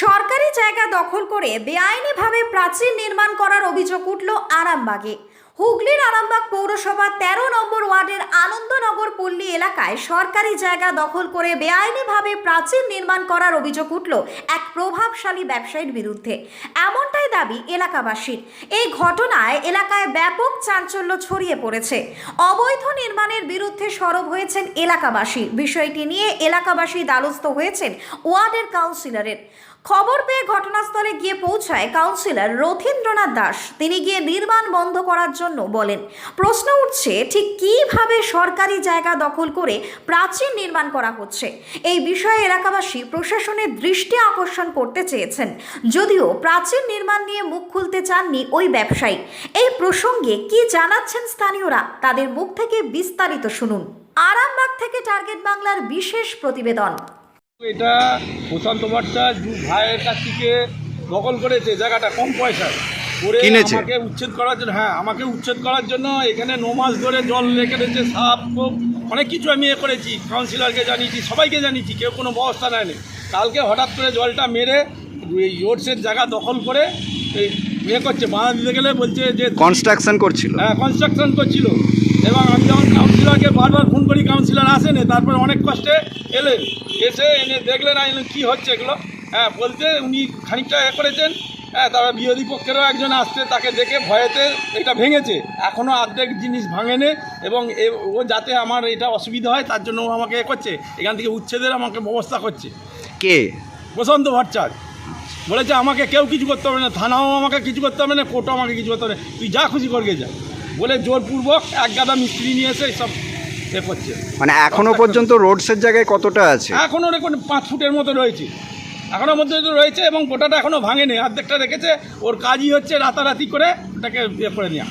সরকারি জায়গা দখল করে বেআইনিভাবে প্রাচীর নির্মাণ করার অভিযোগ উঠল আরামবাগে। হুগলির আরামবাগ পৌরসভা তেরো নম্বর ওয়ার্ডের আনন্দনগর পল্লী এলাকায় সরকারি জায়গা দখল করে বেআইনিভাবে প্রাচীর নির্মাণ করার অভিযোগ উঠল এক প্রভাবশালী ব্যবসায়ীর বিরুদ্ধে। এমনটাই দাবি এলাকাবাসীর। এই ঘটনায় এলাকায় ব্যাপক চাঞ্চল্য ছড়িয়ে পড়েছে। অবৈধ নির্মাণের বিরুদ্ধে সরব হয়েছেন এলাকাবাসী। বিষয়টি নিয়ে এলাকাবাসী দ্বারস্থ হয়েছেন ওয়ার্ডের কাউন্সিলরের। খবর পেয়ে ঘটনাস্থলে গিয়ে পৌঁছায় কাউন্সিলর রথীন্দ্রনাথ দাস। তিনি গিয়ে নির্মাণ বন্ধ করার জন্য বলেন, প্রশ্ন উঠছে, ঠিক কীভাবে সরকারি জায়গা দখল করে প্রাচীন নির্মাণ করা হচ্ছে? এই বিষয়ে এলাকাবাসী প্রশাসনের দৃষ্টি আকর্ষণ করতে চেয়েছেন। যদিও প্রাচীন নির্মাণ নিয়ে মুখ খুলতে চাননি ওই ব্যবসায়ী। এই প্রসঙ্গে কি জানাচ্ছেন স্থানীয়রা, তাদের মুখ থেকে বিস্তারিত শুনুন। আরামবাগ থেকে টার্গেট বাংলার বিশেষ প্রতিবেদন। এটা প্রশান্ত ভট্টাচার্য দু ভাইয়ের কাছ থেকে দখল করেছে জায়গাটা কম পয়সায়। করে কিনেছে? আমাকে উচ্ছেদ করার জন্য হ্যাঁ আমাকে উচ্ছেদ করার জন্য এখানে ন মাস ধরে জল রেখে দিয়েছে সাপ কোপ অনেক কিছু আমি এ করেছি কাউন্সিলরকে জানিয়েছি সবাইকে জানিয়েছি কেউ কোনো ব্যবস্থা নেয়নি। কালকে হঠাৎ করে জলটা মেরে এই রোডসের জায়গা দখল করে এই ইয়ে করছে বাধা দিতে গেলে বলছে যে কনস্ট্রাকশন করছিল। হ্যাঁ কনস্ট্রাকশন করছিল। এবং আমি যখন কাউন্সিলরকে বারবার ফোন করি কাউন্সিলর আসেনি তারপরে অনেক কষ্টে এলেন এসে এনে দেখলেন আইন কী হচ্ছে এগুলো? হ্যাঁ বলতে উনি খানিকটা এ করেছেন। হ্যাঁ তারপর বিরোধী পক্ষেরও একজন আসছে তাকে দেখে ভয়েতে এটা ভেঙেছে। এখনও অর্ধেক জিনিস ভাঙেনে এবং এ- ও যাতে আমার এটা অসুবিধা হয় তার জন্য ও আমাকে এ করছে। এখান থেকে উচ্ছেদের আমাকে ব্যবস্থা করছে। কে? বসন্ত ভট্টাচার্য। বলেছে আমাকে কেউ কিছু করতে হবে না থানাও আমাকে কিছু করতে হবে না কোর্টও আমাকে কিছু করতে হবে না। তুই যা খুশি করবে যা। বলে জোরপূর্বক এক গাদা মিস্ত্রি নিয়ে এসে সব এ করছে মানে এখনও পর্যন্ত রোডসের জায়গায় কতটা আছে? এখনও দেখুন পাঁচ ফুটের মতো রয়েছে। এখনও মধ্যে রয়েছে এবং গোটাটা এখনও ভাঙেনি। অর্ধেকটা রেখেছে ওর কাজই হচ্ছে রাতারাতি করে ওটাকে ইয়ে করে নেওয়া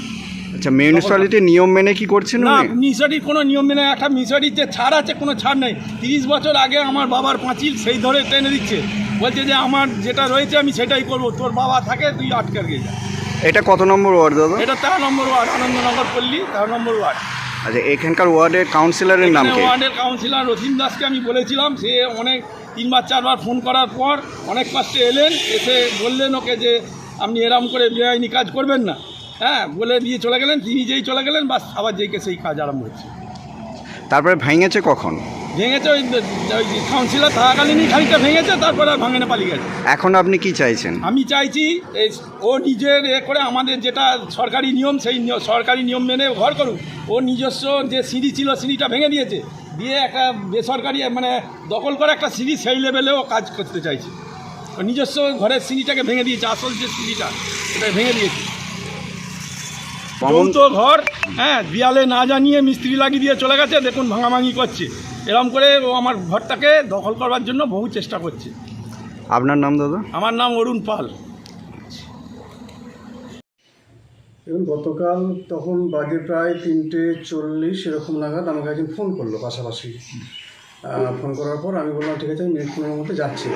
আচ্ছা মিউনিসিপ্যালিটি নিয়ম মেনে কি করছেন না উনি মিশরির কোনো নিয়ম মেনে একটা মিশরির যে ছাড় আছে কোনো ছাড় নেই। তিরিশ বছর আগে আমার বাবার পাঁচিল সেই ধরে টেনে দিচ্ছে। বলছে যে আমার যেটা রয়েছে আমি সেটাই করব তোর বাবা থাকে তুই আটকে গিয়ে যা। এটা কত নম্বর ওয়ার্ড দাদা? এটা তেরো নম্বর ওয়ার্ড আনন্দনগর পল্লী তেরো নম্বর ওয়ার্ড। আচ্ছা এখানকার ওয়ার্ডের কাউন্সিলরের নাম কি? ওয়ার্ডের কাউন্সিলর রথীন দাসকে আমি বলেছিলাম সে অনেক তিনবার চারবার ফোন করার পর অনেক কষ্টে এলেন এসে বললেন ওকে যে আপনি এরম করে বেআইনি কাজ করবেন না। হ্যাঁ বলে দিয়ে চলে গেলেন তিনি যেই চলে গেলেন বাস আবার যেই সেই কাজ আরম্ভ হচ্ছে তারপরে ভেঙেছে কখন? ভেঙেছে ওই ওই কাউন্সিলর থাকাকালীনই খানিকটা ভেঙেছে তারপরে আর ভাঙেনে পালিয়ে গেছে। এখন আপনি কি চাইছেন? আমি চাইছি এই ও নিজের এ করে আমাদের যেটা সরকারি নিয়ম সেই সরকারি নিয়ম মেনে ঘর করুক। ও নিজস্ব যে সিঁড়ি ছিল সিঁড়িটা ভেঙে দিয়েছে। দিয়ে একটা বেসরকারি মানে দখল করে একটা সিঁড়ি সেই লেভেলেও কাজ করতে চাইছে। ও নিজস্ব ঘরের সিঁড়িটাকে ভেঙে দিয়েছে আসল যে সিঁড়িটা সেটা ভেঙে দিয়েছে। কমন ঘর হ্যাঁ দেয়ালে না জানিয়ে মিস্ত্রি লাগিয়ে দিয়ে চলে গেছে দেখুন ভাঙাভাঙি করছে। এরকম করে ও আমার ঘরটাকে দখল করবার জন্য বহু চেষ্টা করছে। আপনার নাম দাদা? আমার নাম অরুণ পাল। এবং গতকাল তখন বাজে প্রায় তিনটে চল্লিশ এরকম নাগাদ আমাকে একজন ফোন করল পাশাপাশি। ফোন করার পর আমি বললাম ঠিক আছে আমি মিনিট পনেরোর মধ্যে যাচ্ছি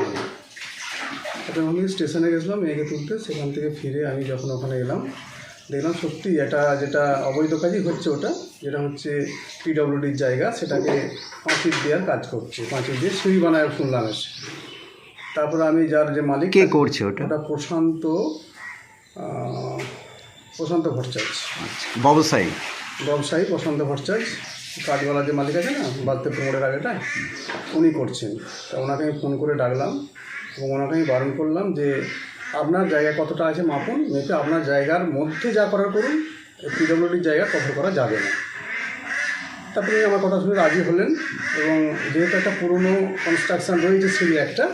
আমি স্টেশনে গেছিলাম মেয়েকে তুলতে। সেখান থেকে ফিরে আমি যখন ওখানে এলাম দেখলাম সত্যি এটা যেটা অবৈধ কাজই হচ্ছে ওটা যেটা হচ্ছে পিডব্লিউডির জায়গা সেটাকে পাঁচিল দেওয়ার কাজ করছে। পাঁচিল দিয়ে সিঁড়ি বানায় শুনলাম এসে। তারপরে আমি যার যে মালিক কে করছে ওটা? ওটা প্রশান্ত প্রশান্ত ভট্টাচার্য। ব্যবসায়ী ব্যবসায়ী প্রশান্ত ভট্টাচার্য কাঠগোলা যে মালিক আছে না বালতে মোড়ের আগেটা উনি করছেন। তা ওনাকে আমি ফোন করে ডাকলাম এবং ওনাকে আমি বারণ করলাম যে আপনার জায়গা কতটা আছে মাপুন? মেপে আপনার জায়গার মধ্যে যা করার করুন পিডব্লিউডির জায়গা কভার করা যাবে না। তারপরে আমার কথা শুনে রাজি হলেন এবং যেহেতু একটা পুরনো কনস্ট্রাকশন রয়েছে সিঁড়ি একটা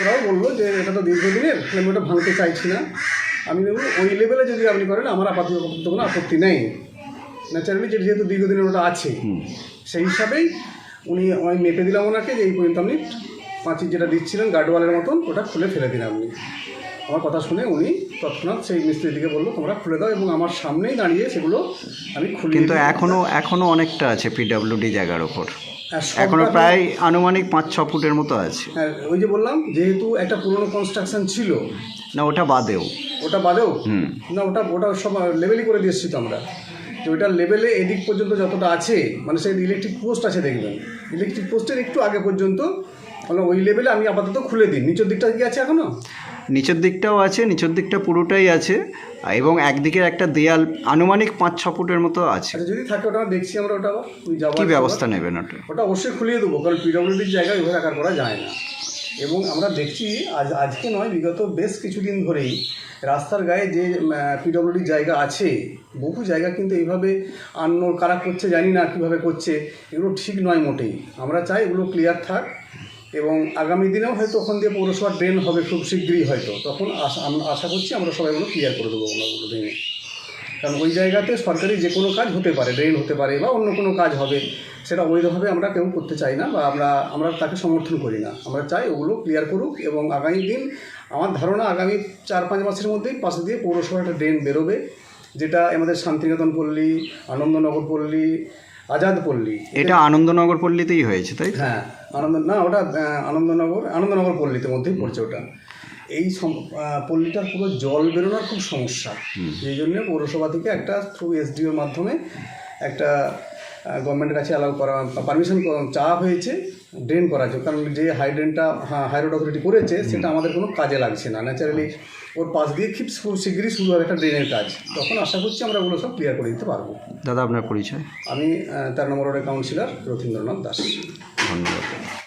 ওরাও বলল যে এটা তো দীর্ঘদিনের আমি ওটা ভাঙতে চাইছি না। আমি বলব ওই লেভেলে যদি আপনি করেন আমার আপাতত কোনো আপত্তি নেই। ন্যাচারালি যেহেতু দীর্ঘদিনের ওটা আছে সেই হিসাবেই উনি আমি মেপে দিলাম ওনাকে যে এই পর্যন্ত আপনি পাঁচির যেটা দিচ্ছিলেন গার্ডওয়ালের মতন ওটা খুলে ফেলে দিন আপনি আমার কথা শুনে উনি তৎক্ষণাৎ সেই মিস্ত্রিদিকে বলল তোমরা খুলে দাও এবং আমার সামনেই দাঁড়িয়ে সেগুলো আমি খুলে কিন্তু এখনও এখনও অনেকটা আছে পিডব্লিউডি জায়গার ওপর। সবটা এখনও প্রায় আনুমানিক পাঁচ ছ ফুটের মতো আছে। হ্যাঁ ওই যে বললাম যেহেতু একটা পুরনো কনস্ট্রাকশন ছিল না ওটা বাদেও। ওটা বাদেও? হুম। না ওটা ওটা সব লেভেলই করে দিয়েছি তো আমরা। যে ওইটার লেভেলে এদিক পর্যন্ত যতটা আছে মানে সেই ইলেকট্রিক পোস্ট আছে দেখবেন। ইলেকট্রিক পোস্টের একটু আগে পর্যন্ত মানে ওই লেভেলে আমি আপাতত খুলে দিই নিচের দিকটা কি আছে এখনও নিচের দিকটাও আছে নিচের দিকটা পুরোটাই আছে এবং একদিকের একটা দেয়াল আনুমানিক পাঁচ ছ ফুটের মতো আছে। আচ্ছা যদি থাকে ওটা দেখছি আমরা ওটা কি ব্যবস্থা নেবেন ওটা? ওটা অবশ্যই খুলিয়ে দেবো কারণ পিডব্লিউডির জায়গায় ওইভাবে আকার করা যায় না। এবং আমরা দেখছি আজ আজকে নয় বিগত বেশ কিছুদিন ধরেই রাস্তার গায়ে যে পিডব্লিউডির জায়গা আছে বহু জায়গা কিন্তু এইভাবে আন্ন কারা করছে জানি না কীভাবে করছে এগুলো ঠিক নয় মোটেই। আমরা চাই এগুলো ক্লিয়ার থাক। এবং আগামী দিনেও হয়তো ওখান দিয়ে পৌরসভার ড্রেন হবে খুব শীঘ্রই হয়তো। তখন আশা আমরা আশা করছি আমরা সবাই ওগুলো ক্লিয়ার করে দেবো ওগুলো ভেঙে। কারণ ওই জায়গাতে সরকারি যে কোনো কাজ হতে পারে ড্রেন হতে পারে বা অন্য কোনো কাজ হবে, সেটা অবৈধভাবে আমরা কেউ করতে চাই না বা আমরা আমরা তাকে সমর্থন করি না। আমরা চাই ওগুলো ক্লিয়ার করুক এবং আগামী দিন আমার ধারণা আগামী চার পাঁচ মাসের মধ্যেই পাশে দিয়ে পৌরসভার একটা ড্রেন বেরোবে, যেটা আমাদের শান্তিনিকেতন পল্লী, আনন্দনগর পল্লী আজাদ পল্লী এটা আনন্দনগর পল্লীতেই হয়েছে তাই হ্যাঁ আনন্দ না ওটা আনন্দনগর আনন্দনগর পল্লীতে মধ্যেই পড়ছে ওটা। এই সম- পল্লীটার পুরো জল বেরোনোর খুব সমস্যা। সেই জন্য পৌরসভা থেকে একটা থ্রু এসডিওর মাধ্যমে একটা গভর্নমেন্টের কাছে অ্যালাউ করা পারমিশন চাওয়া হয়েছে। ড্রেন করা যায় কারণ যে হাই ড্রেনটা হাই রোড অথরিটি করেছে সেটা আমাদের কোনো কাজে লাগছে না। ন্যাচারালি ওর পাশ দিয়ে খুব শীঘ্রই শুরু হবে একটা ড্রেনের কাজ। তখন আশা করছি আমরা ওগুলো সব ক্লিয়ার করে দিতে পারব। দাদা আপনার পরিচয়? আমি তার তেরো নম্বর ওয়ার্ডের কাউন্সিলর রথীন্দ্রনাথ দাস। ধন্যবাদ।